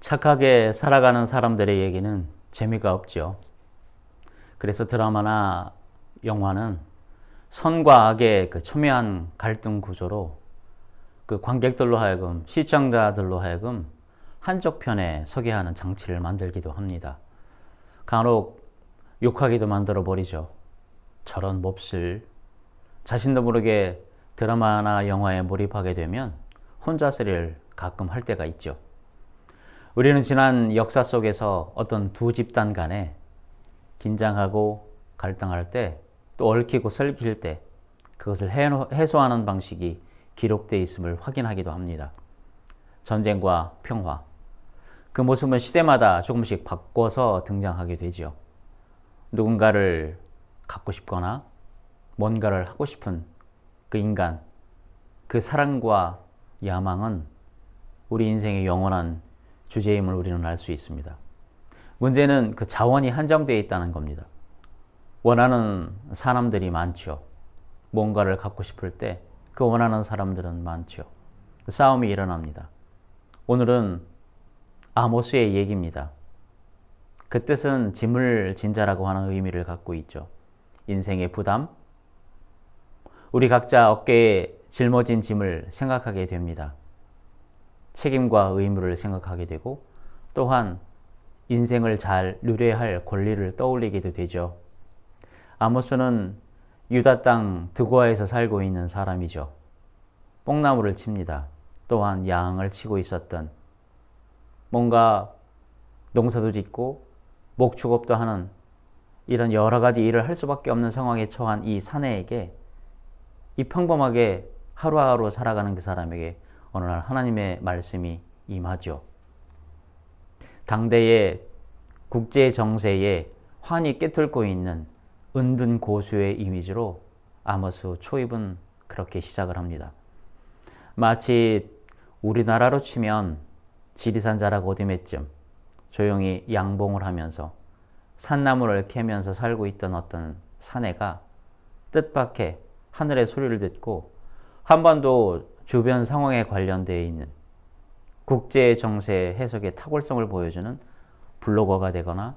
착하게 살아가는 사람들의 얘기는 재미가 없죠. 그래서 드라마나 영화는 선과 악의 그 첨예한 갈등 구조로 그 관객들로 하여금 시청자들로 하여금 한쪽 편에 서게 하는 장치를 만들기도 합니다. 간혹 욕하기도 만들어 버리죠. 저런 몹쓸 자신도 모르게 드라마나 영화에 몰입하게 되면 혼자서리를 가끔 할 때가 있죠. 우리는 지난 역사 속에서 어떤 두 집단 간에 긴장하고 갈등할 때 또 얽히고 설킬 때 그것을 해소하는 방식이 기록되어 있음을 확인하기도 합니다. 전쟁과 평화. 그 모습은 시대마다 조금씩 바꿔서 등장하게 되죠. 누군가를 갖고 싶거나 뭔가를 하고 싶은 그 인간, 그 사랑과 야망은 우리 인생의 영원한 주제임을 우리는 알 수 있습니다. 문제는 그 자원이 한정되어 있다는 겁니다. 원하는 사람들이 많죠. 뭔가를 갖고 싶을 때 그 원하는 사람들은 많죠. 그 싸움이 일어납니다. 오늘은 아모스의 얘기입니다. 그 뜻은 짐을 진자라고 하는 의미를 갖고 있죠. 인생의 부담, 우리 각자 어깨에 짊어진 짐을 생각하게 됩니다. 책임과 의무를 생각하게 되고 또한 인생을 잘 누려야 할 권리를 떠올리게도 되죠. 아모스는 유다 땅 드고아에서 살고 있는 사람이죠. 뽕나무를 칩니다. 또한 양을 치고 있었던 뭔가 농사도 짓고 목축업도 하는 이런 여러 가지 일을 할 수밖에 없는 상황에 처한 이 사내에게 이 평범하게 하루하루 살아가는 그 사람에게 어느 날 하나님의 말씀이 임하죠. 당대의 국제 정세에 환히 깨뚫고 있는 은둔 고수의 이미지로 아모스 초입은 그렇게 시작을 합니다. 마치 우리나라로 치면 지리산 자락 어디매쯤 조용히 양봉을 하면서 산나무를 캐면서 살고 있던 어떤 사내가 뜻밖의 하늘의 소리를 듣고 한 번도 주변 상황에 관련되어 있는 국제 정세 해석의 탁월성을 보여주는 블로거가 되거나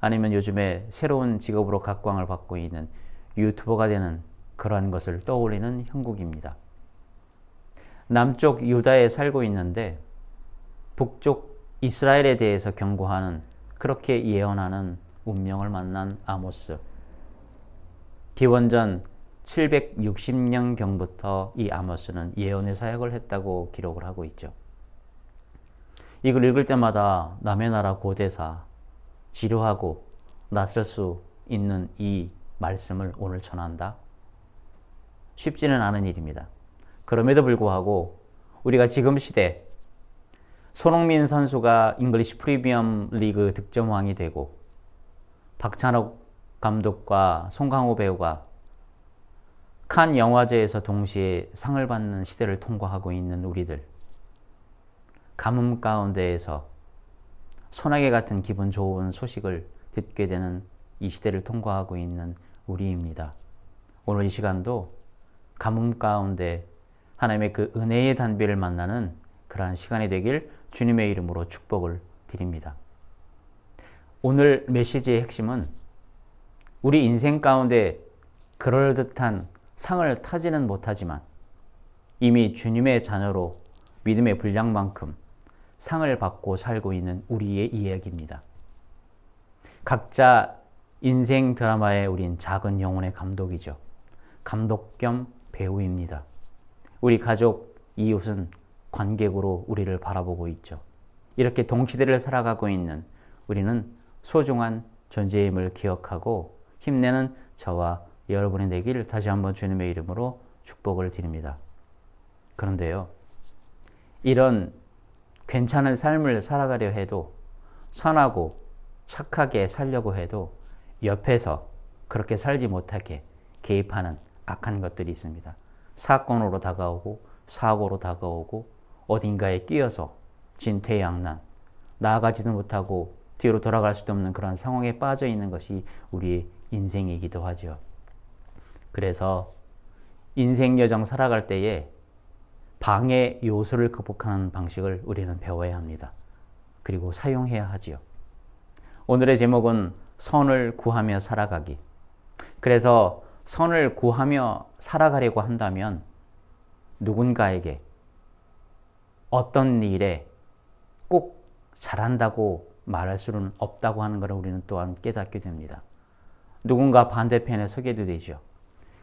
아니면 요즘에 새로운 직업으로 각광을 받고 있는 유튜버가 되는 그러한 것을 떠올리는 형국입니다. 남쪽 유다에 살고 있는데 북쪽 이스라엘에 대해서 경고하는 그렇게 예언하는 운명을 만난 아모스. 기원전 760년경부터 이 아모스는 예언의 사역을 했다고 기록을 하고 있죠. 이걸 읽을 때마다 남의 나라 고대사, 지루하고 낯설 수 있는 이 말씀을 오늘 전한다? 쉽지는 않은 일입니다. 그럼에도 불구하고 우리가 지금 시대 손흥민 선수가 잉글리시 프리미엄 리그 득점왕이 되고 박찬욱 감독과 송강호 배우가 칸 영화제에서 동시에 상을 받는 시대를 통과하고 있는 우리들. 가뭄 가운데에서 소나기 같은 기분 좋은 소식을 듣게 되는 이 시대를 통과하고 있는 우리입니다. 오늘 이 시간도 가뭄 가운데 하나님의 그 은혜의 단비를 만나는 그러한 시간이 되길 주님의 이름으로 축복을 드립니다. 오늘 메시지의 핵심은 우리 인생 가운데 그럴듯한 상을 타지는 못하지만 이미 주님의 자녀로 믿음의 분량만큼 상을 받고 살고 있는 우리의 이야기입니다. 각자 인생 드라마에 우린 작은 영혼의 감독이죠. 감독 겸 배우입니다. 우리 가족, 이웃은 관객으로 우리를 바라보고 있죠. 이렇게 동시대를 살아가고 있는 우리는 소중한 존재임을 기억하고 힘내는 저와 여러분이 되기를 다시 한번 주님의 이름으로 축복을 드립니다. 그런데요, 이런 괜찮은 삶을 살아가려 해도 선하고 착하게 살려고 해도 옆에서 그렇게 살지 못하게 개입하는 악한 것들이 있습니다. 사건으로 다가오고 사고로 다가오고 어딘가에 끼어서 진퇴양난 나아가지도 못하고 뒤로 돌아갈 수도 없는 그런 상황에 빠져 있는 것이 우리의 인생이기도 하죠. 그래서 인생 여정 살아갈 때에 방해 요소를 극복하는 방식을 우리는 배워야 합니다. 그리고 사용해야 하지요. 오늘의 제목은 선을 구하며 살아가기. 그래서 선을 구하며 살아가려고 한다면 누군가에게 어떤 일에 꼭 잘한다고 말할 수는 없다고 하는 것을 우리는 또한 깨닫게 됩니다. 누군가 반대편에 서게도 되죠.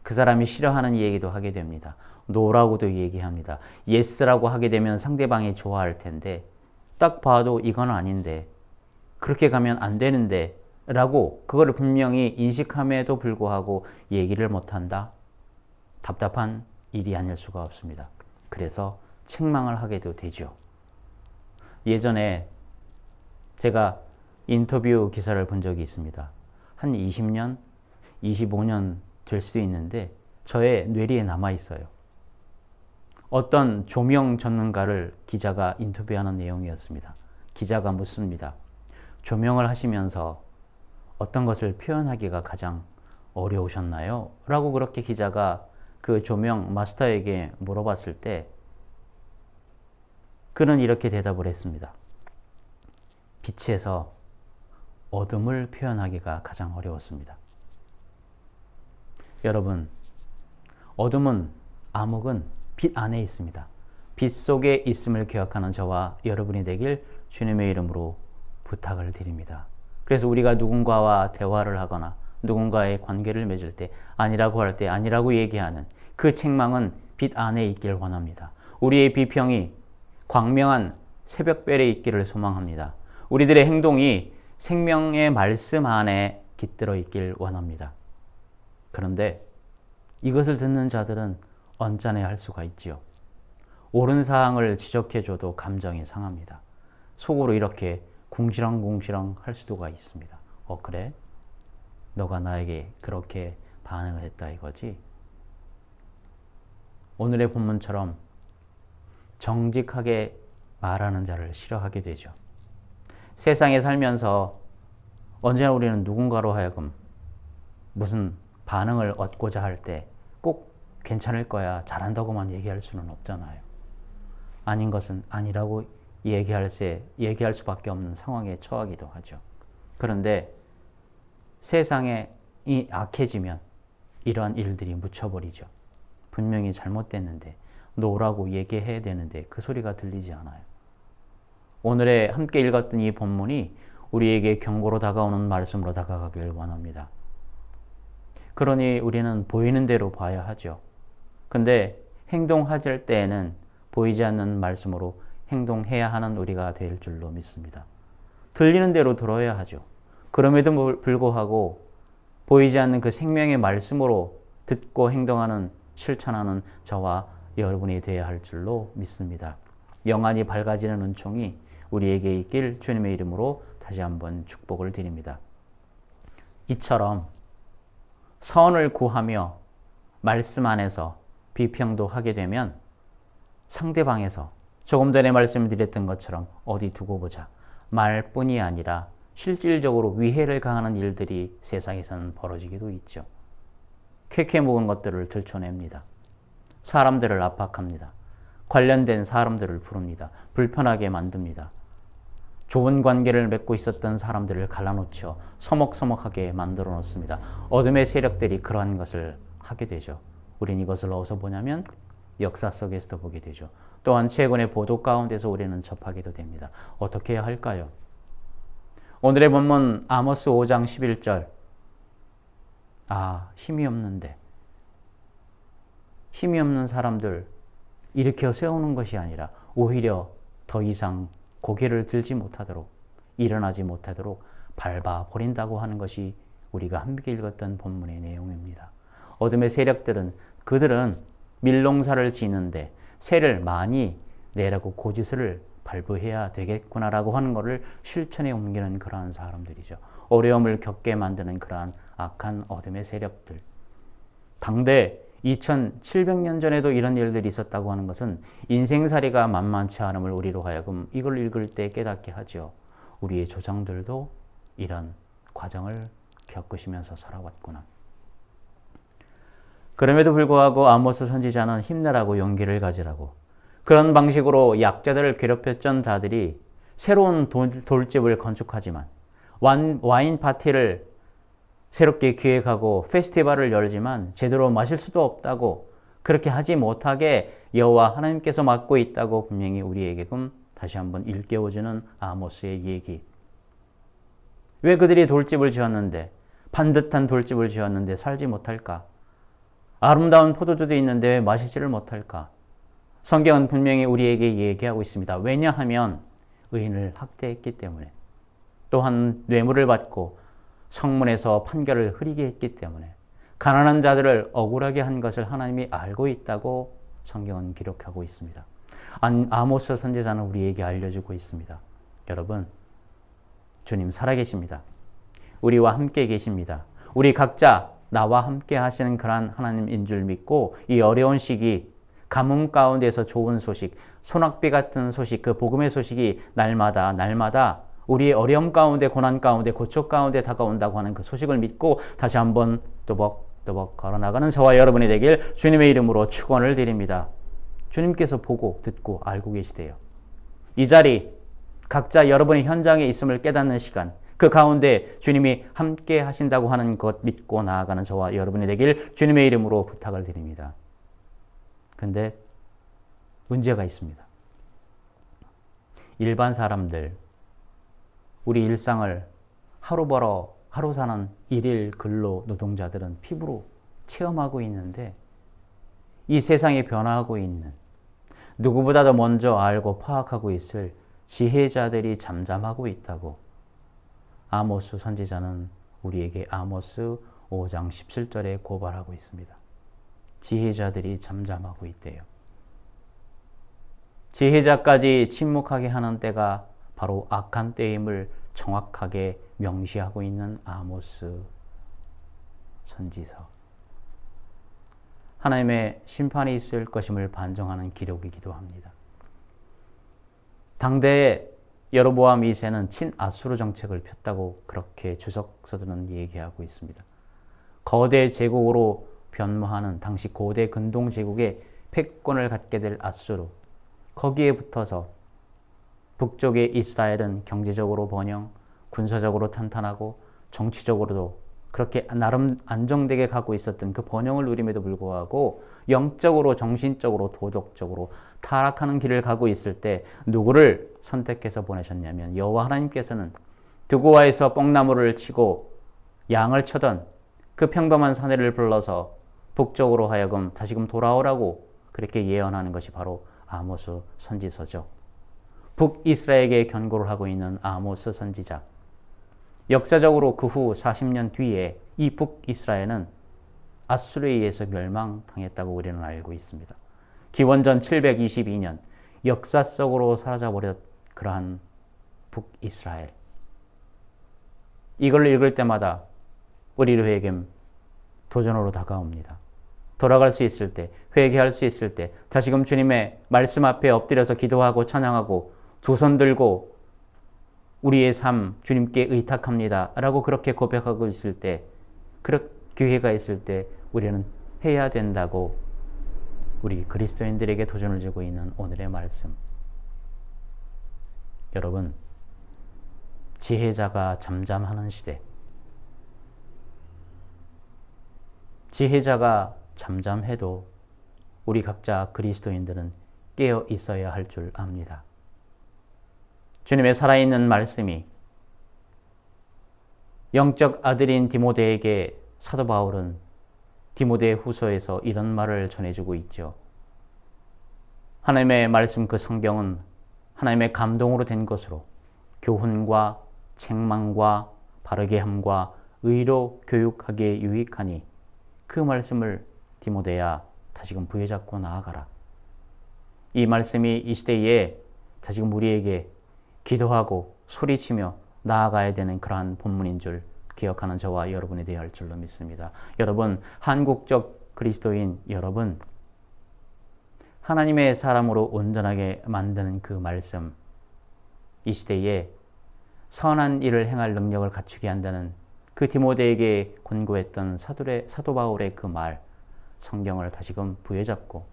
그 사람이 싫어하는 얘기도 하게 됩니다. 노라고도 얘기합니다. 예스라고 하게 되면 상대방이 좋아할 텐데 딱 봐도 이건 아닌데 그렇게 가면 안 되는데 라고 그거를 분명히 인식함에도 불구하고 얘기를 못한다. 답답한 일이 아닐 수가 없습니다. 그래서 책망을 하게도 되죠. 예전에 제가 인터뷰 기사를 본 적이 있습니다. 한 20년, 25년 될 수도 있는데 저의 뇌리에 남아 있어요. 어떤 조명 전문가를 기자가 인터뷰하는 내용이었습니다. 기자가 묻습니다. 조명을 하시면서 어떤 것을 표현하기가 가장 어려우셨나요? 라고 그렇게 기자가 그 조명 마스터에게 물어봤을 때 그는 이렇게 대답을 했습니다. 빛에서 어둠을 표현하기가 가장 어려웠습니다. 여러분, 어둠은 암흑은 빛 안에 있습니다. 빛 속에 있음을 기억하는 저와 여러분이 되길 주님의 이름으로 부탁을 드립니다. 그래서 우리가 누군가와 대화를 하거나 누군가의 관계를 맺을 때 아니라고 할 때 아니라고 얘기하는 그 책망은 빛 안에 있길 원합니다. 우리의 비평이 광명한 새벽별에 있기를 소망합니다. 우리들의 행동이 생명의 말씀 안에 깃들어 있길 원합니다. 그런데 이것을 듣는 자들은 언짢아야 할 수가 있지요. 옳은 사항을 지적해줘도 감정이 상합니다. 속으로 이렇게 궁시렁궁시렁 할 수도가 있습니다. 어, 그래? 너가 나에게 그렇게 반응을 했다 이거지? 오늘의 본문처럼 정직하게 말하는 자를 싫어하게 되죠. 세상에 살면서 언제나 우리는 누군가로 하여금 무슨 반응을 얻고자 할 때 꼭 괜찮을 거야, 잘한다고만 얘기할 수는 없잖아요. 아닌 것은 아니라고 얘기할 수, 얘기할 수밖에 없는 상황에 처하기도 하죠. 그런데 세상에 이 악해지면 이러한 일들이 묻혀버리죠. 분명히 잘못됐는데 노라고 얘기해야 되는데 그 소리가 들리지 않아요. 오늘의 함께 읽었던 이 본문이 우리에게 경고로 다가오는 말씀으로 다가가길 원합니다. 그러니 우리는 보이는 대로 봐야 하죠. 근데 행동하실 때에는 보이지 않는 말씀으로 행동해야 하는 우리가 될 줄로 믿습니다. 들리는 대로 들어야 하죠. 그럼에도 불구하고 보이지 않는 그 생명의 말씀으로 듣고 행동하는 실천하는 저와 여러분이 되어야 할 줄로 믿습니다. 영안이 밝아지는 은총이 우리에게 있길 주님의 이름으로 다시 한번 축복을 드립니다. 이처럼 선을 구하며 말씀 안에서 비평도 하게 되면 상대방에서 조금 전에 말씀드렸던 것처럼 어디 두고 보자. 말뿐이 아니라 실질적으로 위해를 가하는 일들이 세상에서는 벌어지기도 있죠. 쾌쾌 먹은 것들을 들춰냅니다. 사람들을 압박합니다. 관련된 사람들을 부릅니다. 불편하게 만듭니다. 좋은 관계를 맺고 있었던 사람들을 갈라놓죠. 서먹서먹하게 만들어 놓습니다. 어둠의 세력들이 그러한 것을 하게 되죠. 우린 이것을 어디서 보냐면 역사 속에서도 보게 되죠. 또한 최근의 보도 가운데서 우리는 접하기도 됩니다. 어떻게 해야 할까요? 오늘의 본문 아모스 5장 11절. 아, 힘이 없는데. 힘이 없는 사람들 일으켜 세우는 것이 아니라 오히려 더 이상 고개를 들지 못하도록 일어나지 못하도록 밟아 버린다고 하는 것이 우리가 함께 읽었던 본문의 내용입니다. 어둠의 세력들은 그들은 밀농사를 지는데 새를 많이 내라고 고지서를 발부해야 되겠구나라고 하는 것을 실천에 옮기는 그러한 사람들이죠. 어려움을 겪게 만드는 그러한 악한 어둠의 세력들. 당대 2700년 전에도 이런 일들이 있었다고 하는 것은 인생살이가 만만치 않음을 우리로 하여금 이걸 읽을 때 깨닫게 하죠. 우리의 조상들도 이런 과정을 겪으시면서 살아왔구나. 그럼에도 불구하고 아모스 선지자는 힘내라고 용기를 가지라고 그런 방식으로 약자들을 괴롭혔던 자들이 새로운 돌, 돌집을 건축하지만 와인 파티를 새롭게 기획하고 페스티벌을 열지만 제대로 마실 수도 없다고 그렇게 하지 못하게 여호와 하나님께서 맡고 있다고 분명히 우리에게금 다시 한번 일깨워주는 아모스의 얘기. 왜 그들이 돌집을 지었는데 반듯한 돌집을 지었는데 살지 못할까? 아름다운 포도주도 있는데 왜 마시지를 못할까? 성경은 분명히 우리에게 얘기하고 있습니다. 왜냐하면 의인을 학대했기 때문에 또한 뇌물을 받고 성문에서 판결을 흐리게 했기 때문에 가난한 자들을 억울하게 한 것을 하나님이 알고 있다고 성경은 기록하고 있습니다. 아모스 선지자는 우리에게 알려주고 있습니다. 여러분, 주님 살아계십니다. 우리와 함께 계십니다. 우리 각자 나와 함께 하시는 그러한 하나님인 줄 믿고 이 어려운 시기 가뭄 가운데서 좋은 소식, 소낙비 같은 소식, 그 복음의 소식이 날마다 날마다 우리의 어려움 가운데 고난 가운데 고초 가운데 다가온다고 하는 그 소식을 믿고 다시 한번 또벅또벅 걸어나가는 저와 여러분이 되길 주님의 이름으로 축원을 드립니다. 주님께서 보고 듣고 알고 계시대요. 이 자리 각자 여러분의 현장에 있음을 깨닫는 시간 그 가운데 주님이 함께 하신다고 하는 것 믿고 나아가는 저와 여러분이 되길 주님의 이름으로 부탁을 드립니다. 근데 문제가 있습니다. 일반 사람들 우리 일상을 하루 벌어 하루 사는 일일 근로 노동자들은 피부로 체험하고 있는데 이 세상이 변화하고 있는 누구보다도 먼저 알고 파악하고 있을 지혜자들이 잠잠하고 있다고 아모스 선지자는 우리에게 아모스 5장 17절에 고발하고 있습니다. 지혜자들이 잠잠하고 있대요. 지혜자까지 침묵하게 하는 때가 바로 악한 때임을 정확하게 명시하고 있는 아모스 선지서. 하나님의 심판이 있을 것임을 반정하는 기록이기도 합니다. 당대에 여로보암 2세는 친아수르 정책을 폈다고 그렇게 주석서들은 얘기하고 있습니다. 거대 제국으로 변모하는 당시 고대 근동 제국의 패권을 갖게 될 아수르 거기에 붙어서 북쪽의 이스라엘은 경제적으로 번영, 군사적으로 탄탄하고 정치적으로도 그렇게 나름 안정되게 가고 있었던 그 번영을 누림에도 불구하고 영적으로 정신적으로 도덕적으로 타락하는 길을 가고 있을 때 누구를 선택해서 보내셨냐면 여호와 하나님께서는 드고아에서 뽕나무를 치고 양을 쳐던 그 평범한 사내를 불러서 북쪽으로 하여금 다시금 돌아오라고 그렇게 예언하는 것이 바로 아모스 선지서죠. 북이스라엘에게 견고를 하고 있는 아모스 선지자. 역사적으로 그 후 40년 뒤에 이 북이스라엘은 아수르에 의해서 멸망당했다고 우리는 알고 있습니다. 기원전 722년 역사 속으로 사라져 버렸 그러한 북이스라엘. 이걸 읽을 때마다 우리에게 도전으로 다가옵니다. 돌아갈 수 있을 때, 회개할 수 있을 때, 다시금 주님의 말씀 앞에 엎드려서 기도하고 찬양하고 두손 들고 우리의 삶 주님께 의탁합니다. 라고 그렇게 고백하고 있을 때, 그런 기회가 있을 때 우리는 해야 된다고 우리 그리스도인들에게 도전을 주고 있는 오늘의 말씀. 여러분, 지혜자가 잠잠하는 시대. 지혜자가 잠잠해도 우리 각자 그리스도인들은 깨어 있어야 할 줄 압니다. 주님의 살아있는 말씀이 영적 아들인 디모데에게 사도 바울은 디모데 후서에서 이런 말을 전해주고 있죠. 하나님의 말씀 그 성경은 하나님의 감동으로 된 것으로 교훈과 책망과 바르게 함과 의로 교육하기에 유익하니 그 말씀을 디모데야 다시금 부여잡고 나아가라. 이 말씀이 이 시대에 다시금 우리에게 기도하고 소리치며 나아가야 되는 그러한 본문인 줄 기억하는 저와 여러분이 되어야 할 줄로 믿습니다. 여러분, 한국적 그리스도인 여러분, 하나님의 사람으로 온전하게 만드는 그 말씀, 이 시대에 선한 일을 행할 능력을 갖추게 한다는 그 디모데에게 권고했던 사도의, 사도 바울의 그 말, 성경을 다시금 부여잡고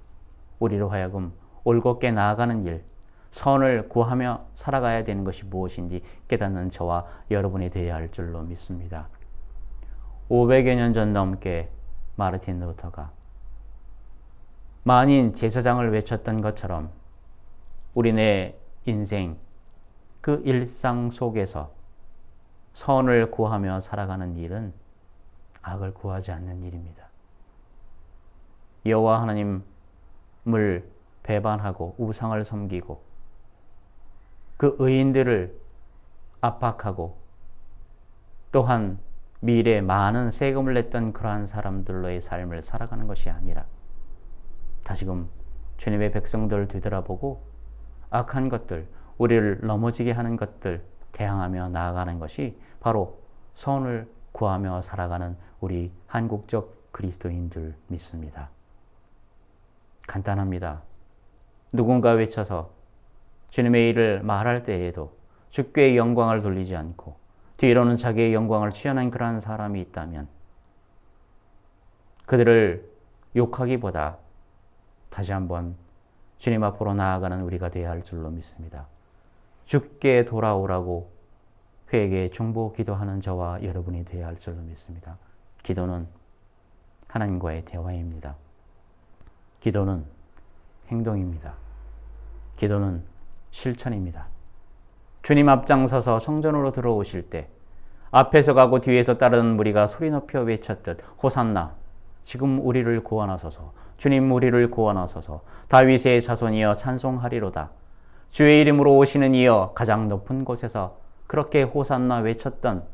우리로 하여금 올곧게 나아가는 일, 선을 구하며 살아가야 되는 것이 무엇인지 깨닫는 저와 여러분이 되어야 할 줄로 믿습니다. 500여 년 전 넘게 마르틴 루터가 만인 제사장을 외쳤던 것처럼 우리네 인생 그 일상 속에서 선을 구하며 살아가는 일은 악을 구하지 않는 일입니다. 여호와 하나님을 배반하고 우상을 섬기고 그 의인들을 압박하고 또한 미래에 많은 세금을 냈던 그러한 사람들로의 삶을 살아가는 것이 아니라 다시금 주님의 백성들을 되돌아보고 악한 것들, 우리를 넘어지게 하는 것들 대항하며 나아가는 것이 바로 선을 구하며 살아가는 우리 한국적 그리스도인 줄 믿습니다. 간단합니다. 누군가 외쳐서 주님의 일을 말할 때에도 주께 영광을 돌리지 않고 뒤로는 자기의 영광을 취하는 그러한 사람이 있다면 그들을 욕하기보다 다시 한번 주님 앞으로 나아가는 우리가 되어야 할 줄로 믿습니다. 죽게 돌아오라고 회개 중보 기도하는 저와 여러분이 되어야 할 줄로 믿습니다. 기도는 하나님과의 대화입니다. 기도는 행동입니다. 기도는 실천입니다. 주님 앞장서서 성전으로 들어오실 때 앞에서 가고 뒤에서 따르는 무리가 소리 높여 외쳤듯 호산나 지금 우리를 구원하소서. 주님 우리를 구원하소서. 다윗의 자손이여 찬송하리로다. 주의 이름으로 오시는 이여 가장 높은 곳에서 그렇게 호산나 외쳤던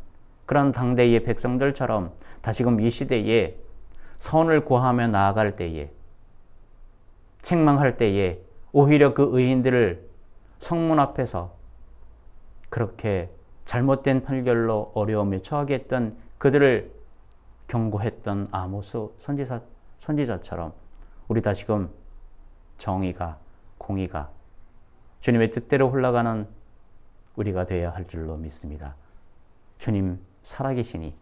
그런 당대의 백성들처럼 다시금 이 시대에 선을 구하며 나아갈 때에 책망할 때에 오히려 그 의인들을 성문 앞에서 그렇게 잘못된 판결로 어려움에 처하게 했던 그들을 경고했던 아모스 선지자, 선지자처럼 우리 다시금 정의가 공의가 주님의 뜻대로 흘러가는 우리가 되어야 할 줄로 믿습니다. 주님 살아계시니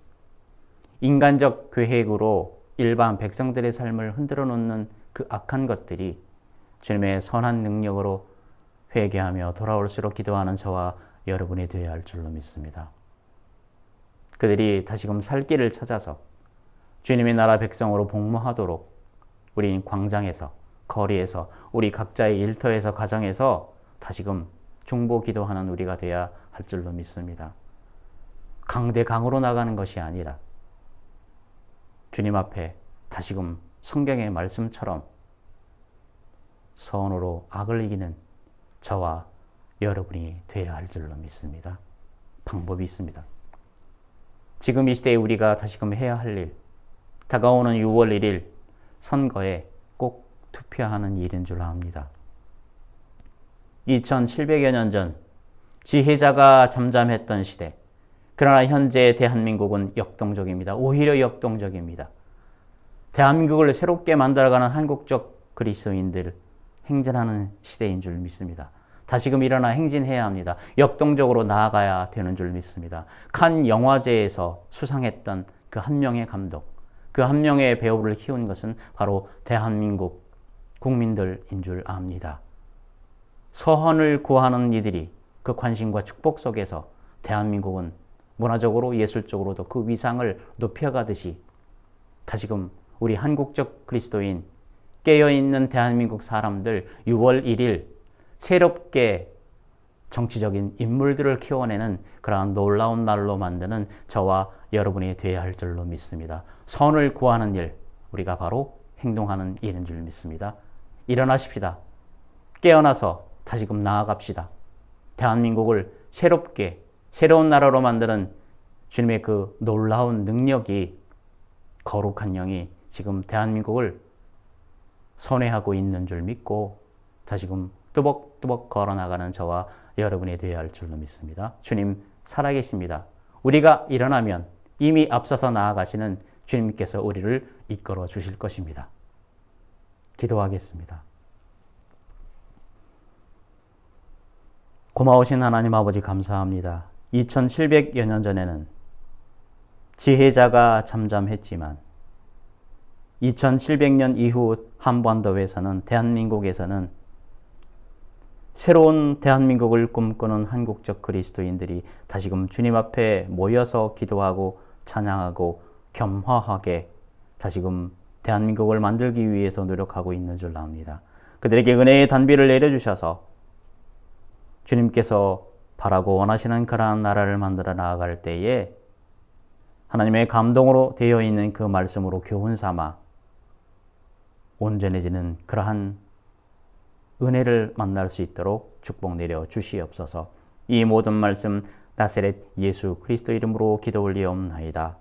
인간적 계획으로 일반 백성들의 삶을 흔들어 놓는 그 악한 것들이 주님의 선한 능력으로 회개하며 돌아올수록 기도하는 저와 여러분이 되어야 할 줄로 믿습니다. 그들이 다시금 살 길을 찾아서 주님의 나라 백성으로 복무하도록 우리 광장에서 거리에서 우리 각자의 일터에서 가정에서 다시금 중보 기도하는 우리가 되어야 할 줄로 믿습니다. 강대 강으로 나가는 것이 아니라 주님 앞에 다시금 성경의 말씀처럼 선으로 악을 이기는 저와 여러분이 되어야 할 줄로 믿습니다. 방법이 있습니다. 지금 이 시대에 우리가 다시금 해야 할 일, 다가오는 6월 1일 선거에 꼭 투표하는 일인 줄 압니다. 2700여 년 전 지혜자가 잠잠했던 시대. 그러나 현재 대한민국은 역동적입니다. 오히려 역동적입니다. 대한민국을 새롭게 만들어가는 한국적 그리스도인들 행진하는 시대인 줄 믿습니다. 다시금 일어나 행진해야 합니다. 역동적으로 나아가야 되는 줄 믿습니다. 칸 영화제에서 수상했던 그 한 명의 감독, 그 한 명의 배우를 키운 것은 바로 대한민국 국민들인 줄 압니다. 서헌을 구하는 이들이 그 관심과 축복 속에서 대한민국은 문화적으로 예술적으로도 그 위상을 높여가듯이 다시금 우리 한국적 그리스도인 깨어있는 대한민국 사람들 6월 1일 새롭게 정치적인 인물들을 키워내는 그러한 놀라운 날로 만드는 저와 여러분이 되어야 할 줄로 믿습니다. 선을 구하는 일, 우리가 바로 행동하는 일인 줄 믿습니다. 일어나십시다. 깨어나서 다시금 나아갑시다. 대한민국을 새롭게 새로운 나라로 만드는 주님의 그 놀라운 능력이 거룩한 영이 지금 대한민국을 선회하고 있는 줄 믿고 다시금 뚜벅뚜벅 걸어나가는 저와 여러분이 되어야 할 줄로 믿습니다. 주님 살아계십니다. 우리가 일어나면 이미 앞서서 나아가시는 주님께서 우리를 이끌어 주실 것입니다. 기도하겠습니다. 고마우신 하나님 아버지 감사합니다. 2700여 년 전에는 지혜자가 잠잠했지만 2700년 이후 한반도에서는 대한민국에서는 새로운 대한민국을 꿈꾸는 한국적 그리스도인들이 다시금 주님 앞에 모여서 기도하고 찬양하고 겸허하게 다시금 대한민국을 만들기 위해서 노력하고 있는 줄 압니다. 그들에게 은혜의 단비를 내려주셔서 주님께서 바라고 원하시는 그러한 나라를 만들어 나아갈 때에 하나님의 감동으로 되어 있는 그 말씀으로 교훈 삼아 온전해지는 그러한 은혜를 만날 수 있도록 축복 내려 주시옵소서. 이 모든 말씀 나세렛 예수 그리스도 이름으로 기도 올리옵나이다.